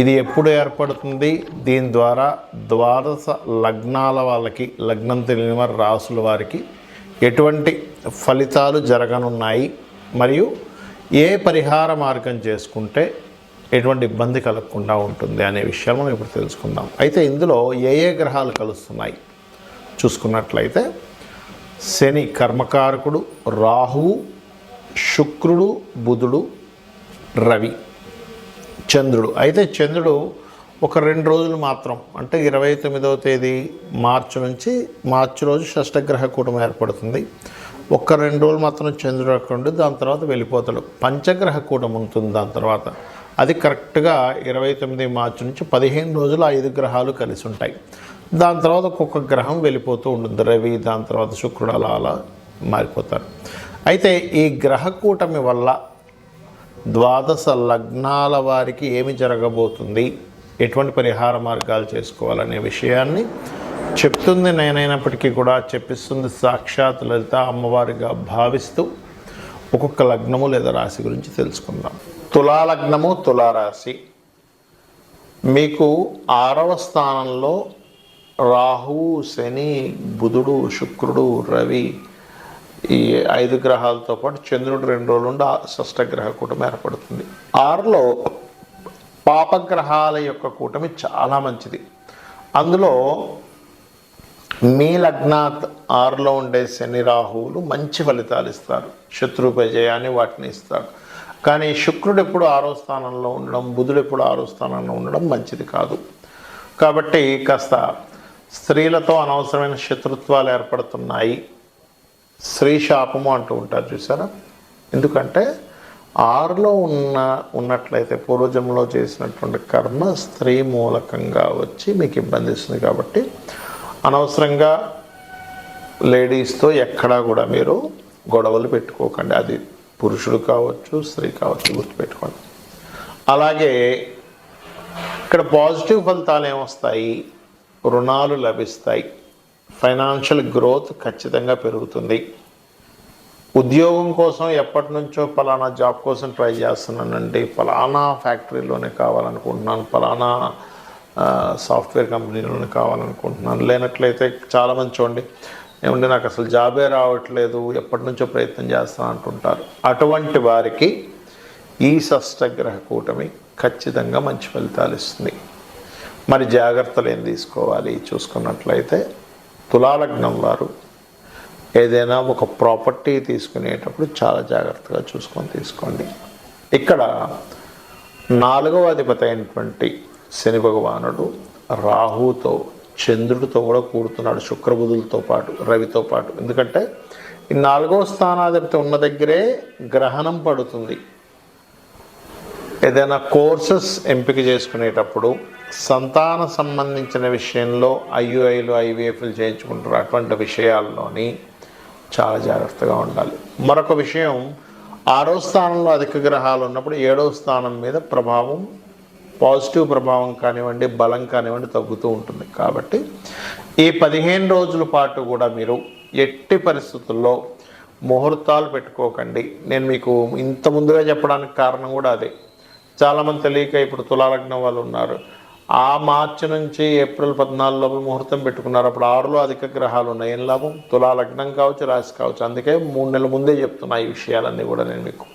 ఇది ఎప్పుడు ఏర్పడుతుంది? దీని ద్వారా ద్వాదశ లగ్నాల వాళ్ళకి లగ్నం తెలియని వారి రాసుల వారికి ఎటువంటి ఫలితాలు జరగనున్నాయి? మరియు ఏ పరిహార మార్గం చేసుకుంటే ఎటువంటి ఇబ్బంది కలగకుండా ఉంటుంది అనే విషయాలు మనం ఇప్పుడు తెలుసుకుందాం. అయితే ఇందులో ఏ ఏ గ్రహాలు కలుస్తున్నాయి? చూసుకున్నట్లయితే శని కర్మకారకుడు రాహువు శుక్రుడు బుధుడు రవి. చంద్రుడు. అయితే చంద్రుడు ఒక రెండు రోజులు మాత్రం అంటే ఇరవై తొమ్మిదవ తేదీ మార్చి నుంచి మార్చి రోజు షష్టగ్రహ కూటమి ఏర్పడుతుంది. ఒక్క రెండు రోజులు మాత్రం చంద్రుడు అక్కడ ఉండి దాని తర్వాత వెళ్ళిపోతాడు. పంచగ్రహ కూటమి ఉంటుంది దాని తర్వాత. అది కరెక్ట్గా ఇరవై తొమ్మిది మార్చి నుంచి పదిహేను రోజులు ఐదు గ్రహాలు కలిసి ఉంటాయి. దాని తర్వాత ఒక్కొక్క గ్రహం వెళ్ళిపోతూ ఉంటుంది. రవి దాని తర్వాత శుక్రుడు అలా అలా మారిపోతారు. అయితే ఈ గ్రహ కూటమి వల్ల ద్వాదశ లగ్నాల వారికి ఏమి జరగబోతుంది? ఎటువంటి పరిహార మార్గాలు చేసుకోవాలనే విషయాన్ని చెప్తుంది నేనైనప్పటికీ కూడా చెప్పిస్తుంది సాక్షాత్ లలిత అమ్మవారిగా భావిస్తూ. ఒక్కొక్క లగ్నము లేదా రాశి గురించి తెలుసుకుందాం. తులాలగ్నము తులారాశి మీకు ఆరవ స్థానంలో రాహు శని బుధుడు శుక్రుడు రవి ఈ ఐదు గ్రహాలతో పాటు చంద్రుడు రెండు రోజులు ఉండి షష్టగ్రహ కూటమి ఏర్పడుతుంది. ఆరులో పాపగ్రహాల యొక్క కూటమి చాలా మంచిది. అందులో మీ లగ్నాత్ ఆరులో ఉండే శని రాహువులు మంచి ఫలితాలు ఇస్తారు. శత్రుపజయాన్ని వాటిని ఇస్తారు. కానీ శుక్రుడు ఎప్పుడు ఆరో స్థానంలో ఉండడం బుధుడు ఎప్పుడు ఆరో స్థానంలో ఉండడం మంచిది కాదు. కాబట్టి కాస్త స్త్రీలతో అనవసరమైన శత్రుత్వాలు ఏర్పడుతున్నాయి. స్త్రీ శాపము అంటూ ఉంటారు చూసారా? ఎందుకంటే ఆరులో ఉన్న ఉన్నట్లయితే పూర్వజన్మలో చేసినటువంటి కర్మ స్త్రీ మూలకంగా వచ్చి మీకు ఇబ్బంది ఇస్తుంది కాబట్టి అనవసరంగా లేడీస్తో ఎక్కడా కూడా మీరు గొడవలు పెట్టుకోకండి. అది పురుషుడు కావచ్చు స్త్రీ కావచ్చు గుర్తుపెట్టుకోండి. అలాగే ఇక్కడ పాజిటివ్ ఫలితాలు ఏమొస్తాయి? రుణాలు లభిస్తాయి. ఫైనాన్షియల్ గ్రోత్ ఖచ్చితంగా పెరుగుతుంది. ఉద్యోగం కోసం ఎప్పటి నుంచో ఫలానా జాబ్ కోసం ట్రై చేస్తున్నానండి. ఫలానా ఫ్యాక్టరీలోనే కావాలనుకుంటున్నాను. ఫలానా సాఫ్ట్వేర్ కంపెనీలోనే కావాలనుకుంటున్నాను. లేనట్లయితే చాలామంది చూడండి ఏమంటే నాకు అసలు జాబే రావట్లేదు ఎప్పటి నుంచో ప్రయత్నం చేస్తాను అంటుంటారు. అటువంటి వారికి ఈ షష్టగ్రహ కూటమి ఖచ్చితంగా మంచి ఫలితాలు ఇస్తుంది. మరి జాగ్రత్తలు ఏం తీసుకోవాలి? చూసుకున్నట్లయితే తులాలగ్నం వారు. ఏదైనా ఒక ప్రాపర్టీ తీసుకునేటప్పుడు చాలా జాగ్రత్తగా చూసుకొని తీసుకోండి. ఇక్కడ నాలుగవ అధిపతి అయినటువంటి శని భగవానుడు రాహుతో చంద్రుడితో కూడా కూడుతున్నాడు శుక్రబుధులతో పాటు రవితో పాటు. ఎందుకంటే ఈ నాలుగవ స్థానాధిపతి ఉన్న దగ్గరే గ్రహణం పడుతుంది. ఏదైనా కోర్సెస్ ఎంపిక చేసుకునేటప్పుడు సంతాన సంబంధించిన విషయంలో ఐయుఐలు ఐవీఎఫ్లు చేయించుకుంటారు. అటువంటి విషయాల్లోని చాలా జాగ్రత్తగా ఉండాలి. మరొక విషయం ఆరో స్థానంలో అధిక గ్రహాలు ఉన్నప్పుడు ఏడో స్థానం మీద ప్రభావం పాజిటివ్ ప్రభావం కానివ్వండి బలం కానివ్వండి తగ్గుతూ ఉంటుంది. కాబట్టి ఈ పదిహేను రోజుల పాటు కూడా మీరు ఎట్టి పరిస్థితుల్లో ముహూర్తాలు పెట్టుకోకండి. నేను మీకు ఇంత ముందుగా చెప్పడానికి కారణం కూడా అదే. చాలామంది తెలియక ఇప్పుడు తులాలగ్నం వాళ్ళు ఉన్నారు. ఆ మార్చి నుంచి ఏప్రిల్ పద్నాలుగు ముహూర్తం పెట్టుకున్నారు. అప్పుడు ఆరులో అధిక గ్రహాలు ఉన్నాయి. ఏం లాభం? తులా లగ్నం కావచ్చు రాశి కావచ్చు. అందుకే మూడు నెలల ముందే చెప్తున్నా ఈ విషయాలన్నీ కూడా నేను మీకు.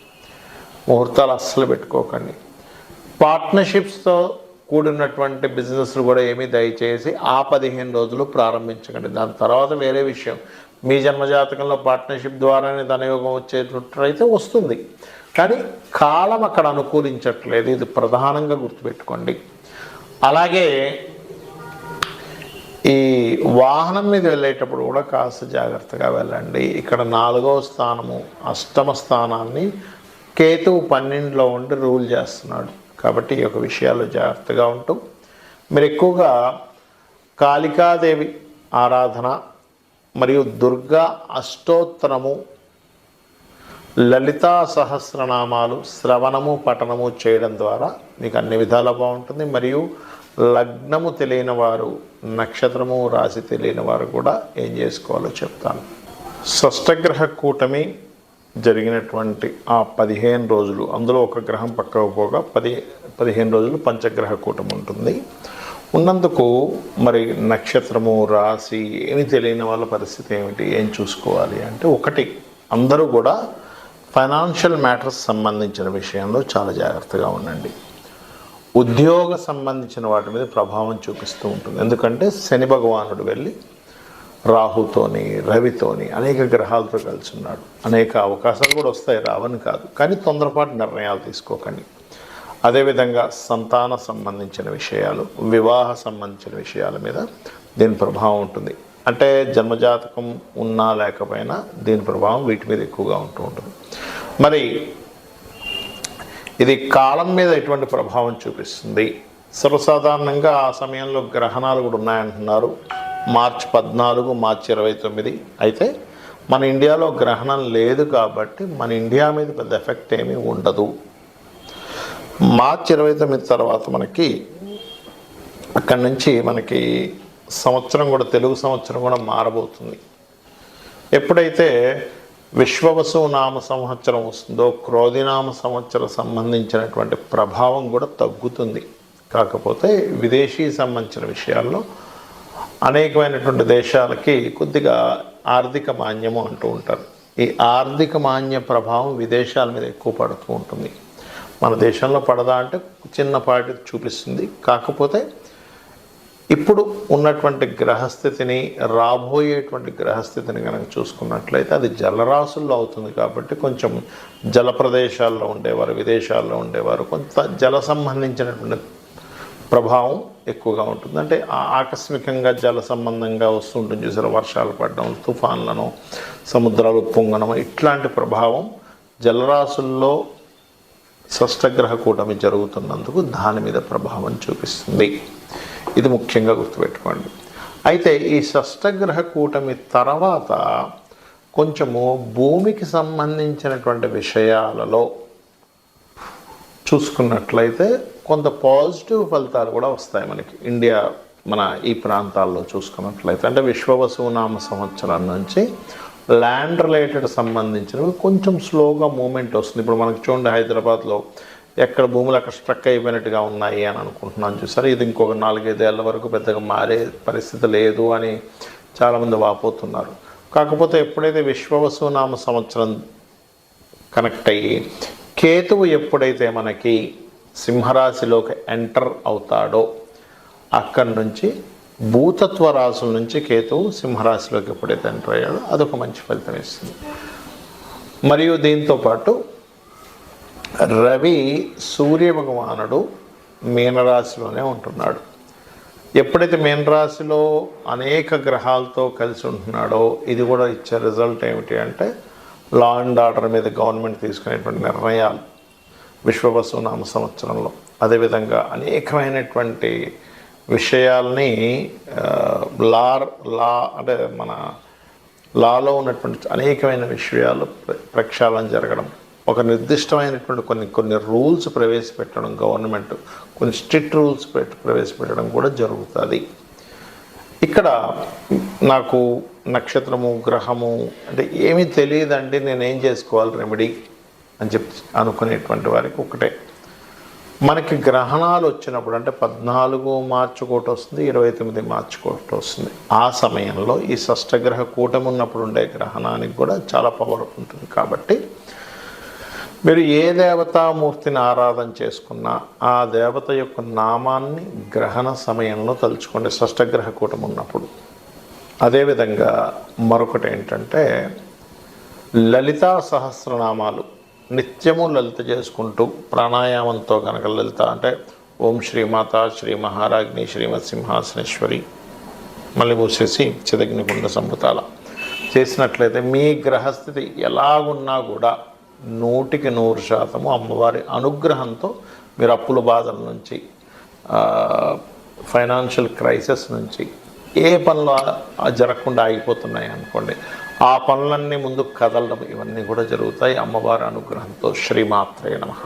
ముహూర్తాలు అస్సలు పెట్టుకోకండి. పార్ట్నర్షిప్స్తో కూడినటువంటి బిజినెస్లు కూడా ఏమీ దయచేసి ఆ పదిహేను రోజులు ప్రారంభించకండి. దాని తర్వాత వేరే విషయం. మీ జన్మజాతకంలో పార్ట్నర్షిప్ ద్వారానే ధనయోగం వచ్చేటట్లయితే వస్తుంది. కానీ కాలం అక్కడ అనుకూలించట్లేదు. ఇది ప్రధానంగా గుర్తుపెట్టుకోండి. అలాగే ఈ వాహనం మీద వెళ్ళేటప్పుడు కూడా కాస్త జాగ్రత్తగా వెళ్ళండి. ఇక్కడ నాలుగవ స్థానము అష్టమ స్థానాన్ని కేతువు పన్నెండులో ఉండి రూల్ చేస్తున్నాడు. కాబట్టి ఈ యొక్క విషయాలు జాగ్రత్తగా ఉంటూ మీరు ఎక్కువగా కాళికాదేవి ఆరాధన మరియు దుర్గా అష్టోత్తరము లలితా సహస్రనామాలు శ్రవణము పఠనము చేయడం ద్వారా మీకు అన్ని విధాలా బాగుంటుంది. మరియు లగ్నము తెలియని వారు నక్షత్రము రాశి తెలియని వారు కూడా ఏం చేసుకోవాలో చెప్తాను. షష్టగ్రహ కూటమి జరిగినటువంటి ఆ పదిహేను రోజులు అందులో ఒక గ్రహం పక్కకు పోగా పది పదిహేను రోజులు పంచగ్రహ కూటమి ఉంటుంది. ఉన్నందుకు మరి నక్షత్రము రాశి ఏమి తెలియని వాళ్ళ పరిస్థితి ఏమిటి ఏం చూసుకోవాలి అంటే ఒకటి అందరూ కూడా ఫైనాన్షియల్ మ్యాటర్స్ సంబంధించిన విషయంలో చాలా జాగ్రత్తగా ఉండండి. ఉద్యోగ సంబంధించిన వాటి మీద ప్రభావం చూపిస్తూ ఉంటుంది. ఎందుకంటే శని భగవానుడు వెళ్ళి రాహుతోని రవితోని అనేక గ్రహాలతో కలిసి ఉన్నాడు అనేక అవకాశాలు కూడా వస్తాయి రావని కాదు. కానీ తొందరపాటు నిర్ణయాలు తీసుకోకండి. అదేవిధంగా సంతాన సంబంధించిన విషయాలు వివాహ సంబంధించిన విషయాల మీద దీని ప్రభావం ఉంటుంది. అంటే జన్మజాతకం ఉన్నా లేకపోయినా దీని ప్రభావం వీటి మీద ఎక్కువగా ఉంటూ ఉంటుంది. మరి ఇది కాలం మీద ఎటువంటి ప్రభావం చూపిస్తుంది? సర్వసాధారణంగా ఆ సమయంలో గ్రహణాలు కూడా ఉన్నాయంటున్నారు. మార్చ్ పద్నాలుగు మార్చ్ ఇరవై తొమ్మిది. అయితే మన ఇండియాలో గ్రహణం లేదు కాబట్టి మన ఇండియా మీద పెద్ద ఎఫెక్ట్ ఏమీ ఉండదు. మార్చ్ ఇరవై తొమ్మిది తర్వాత మనకి అక్కడి నుంచి మనకి సంవత్సరం కూడా తెలుగు సంవత్సరం కూడా మారబోతుంది. ఎప్పుడైతే విశ్వవసు నామ సంవత్సరం వస్తుందో క్రోధినామ సంవత్సరం సంబంధించినటువంటి ప్రభావం కూడా తగ్గుతుంది. కాకపోతే విదేశీ సంబంధించిన విషయాల్లో అనేకమైనటువంటి దేశాలకి కొద్దిగా ఆర్థిక మాన్యము అంటూ ఉంటారు. ఈ ఆర్థిక మాన్య ప్రభావం విదేశాల మీద ఎక్కువ పడుతూ ఉంటుంది. మన దేశంలో పడదా అంటే చిన్నపాటి చూపిస్తుంది. కాకపోతే ఇప్పుడు ఉన్నటువంటి గ్రహస్థితిని రాబోయేటువంటి గ్రహస్థితిని కనుక చూసుకున్నట్లయితే అది జలరాశుల్లో అవుతుంది కాబట్టి కొంచెం జల ప్రదేశాల్లో ఉండేవారు విదేశాల్లో ఉండేవారు కొంత జల సంబంధించినటువంటి ప్రభావం ఎక్కువగా ఉంటుంది. అంటే ఆ- ఆకస్మికంగా జల సంబంధంగా వస్తుంటుంది చూసారు వర్షాలు పడడం తుఫాన్లను సముద్రాలు పొంగడం ఇట్లాంటి ప్రభావం జలరాశుల్లో షష్టగ్రహ కూటమి జరుగుతున్నందుకు దాని మీద ప్రభావం చూపిస్తుంది. ఇది ముఖ్యంగా గుర్తుపెట్టుకోండి. అయితే ఈ షష్టగ్రహ కూటమి తర్వాత కొంచెము భూమికి సంబంధించినటువంటి విషయాలలో చూసుకున్నట్లయితే కొంత పాజిటివ్ ఫలితాలు కూడా వస్తాయి మనకి. ఇండియా మన ఈ ప్రాంతాల్లో చూసుకున్నట్లయితే అంటే విశ్వవసునామ సంవత్సరం నుంచి ల్యాండ్ రిలేటెడ్ సంబంధించినవి కొంచెం స్లోగా మూమెంట్ వస్తుంది. ఇప్పుడు మనకు చూడండి హైదరాబాద్లో ఎక్కడ భూములు అక్కడ స్ట్రక్ అయిపోయినట్టుగా ఉన్నాయి అని అనుకుంటున్నాను చూసారు? ఇది ఇంకొక నాలుగైదేళ్ళ వరకు పెద్దగా మారే పరిస్థితి లేదు అని చాలామంది వాపోతున్నారు. కాకపోతే ఎప్పుడైతే విశ్వవసునామ సంవత్సరం కనెక్ట్ అయ్యి కేతువు ఎప్పుడైతే మనకి సింహరాశిలోకి ఎంటర్ అవుతాడో అక్కడి నుంచి భూతత్వ రాశుల నుంచి కేతువు సింహరాశిలోకి ఎప్పుడైతే ఎంటర్ అయ్యాడో. అదొక మంచి ఫలితం ఇస్తుంది. మరియు దీంతో పాటు రవి సూర్య భగవానుడు మీనరాశిలోనే ఉంటున్నాడు. ఎప్పుడైతే మీనరాశిలో అనేక గ్రహాలతో కలిసి ఉంటున్నాడో ఇది కూడా ఇచ్చే రిజల్ట్ ఏమిటి అంటే లా అండ్ ఆర్డర్ మీద గవర్నమెంట్ తీసుకునేటువంటి నిర్ణయాలు విశ్వవసు నామ సంవత్సరంలో. అదేవిధంగా అనేకమైనటువంటి విషయాల్ని ఆ, లా లా అంటే మన లాలో ఉన్నటువంటి అనేకమైన విషయాలు ప్ర- ప్రక్షాళన జరగడం ఒక నిర్దిష్టమైనటువంటి కొన్ని కొన్ని రూల్స్ ప్రవేశపెట్టడం గవర్నమెంట్ కొన్ని స్ట్రిక్ట్ రూల్స్ పెట్టి ప్రవేశపెట్టడం కూడా జరుగుతుంది. ఇక్కడ నాకు నక్షత్రము గ్రహము అంటే ఏమీ తెలియదండి నేను ఏం చేసుకోవాలి రెమెడీ అని చెప్పి అనుకునేటువంటి వారికి ఒకటే. మనకి గ్రహణాలు వచ్చినప్పుడు అంటే పద్నాలుగు మార్చి ఒకటి వస్తుంది ఇరవై తొమ్మిది మార్చి ఒకటి వస్తుంది. ఆ సమయంలో ఈ షష్టగ్రహ కూటమి ఉన్నప్పుడు ఉండే గ్రహణానికి కూడా చాలా పవర్ ఉంటుంది. కాబట్టి మీరు ఏ దేవతామూర్తిని ఆరాధన చేసుకున్నా ఆ దేవత యొక్క నామాన్ని గ్రహణ సమయంలో తలుచుకోండి షష్టగ్రహ కూటమి ఉన్నప్పుడు. అదేవిధంగా మరొకటి ఏంటంటే లలితా సహస్రనామాలు నిత్యము లలిత చేసుకుంటూ ప్రాణాయామంతో కనుక లలిత అంటే ఓం శ్రీమాత శ్రీ మహారాజ్ని శ్రీమత్ సింహాసనేశ్వరి మళ్ళీ మూసేసి చిదగ్నికుండ సంపుతాల చేసినట్లయితే మీ గ్రహస్థితి ఎలాగున్నా కూడా నూటికి నూరు శాతము అమ్మవారి అనుగ్రహంతో మీరు అప్పుల బాధల నుంచి ఫైనాన్షియల్ క్రైసిస్ నుంచి ఏ పనులు జరగకుండా ఆగిపోతున్నాయి అనుకోండి ఆ పనులన్నీ ముందుకు కదలడం ఇవన్నీ కూడా జరుగుతాయి. అమ్మవారి అనుగ్రహంతో శ్రీమాత్రే నమః.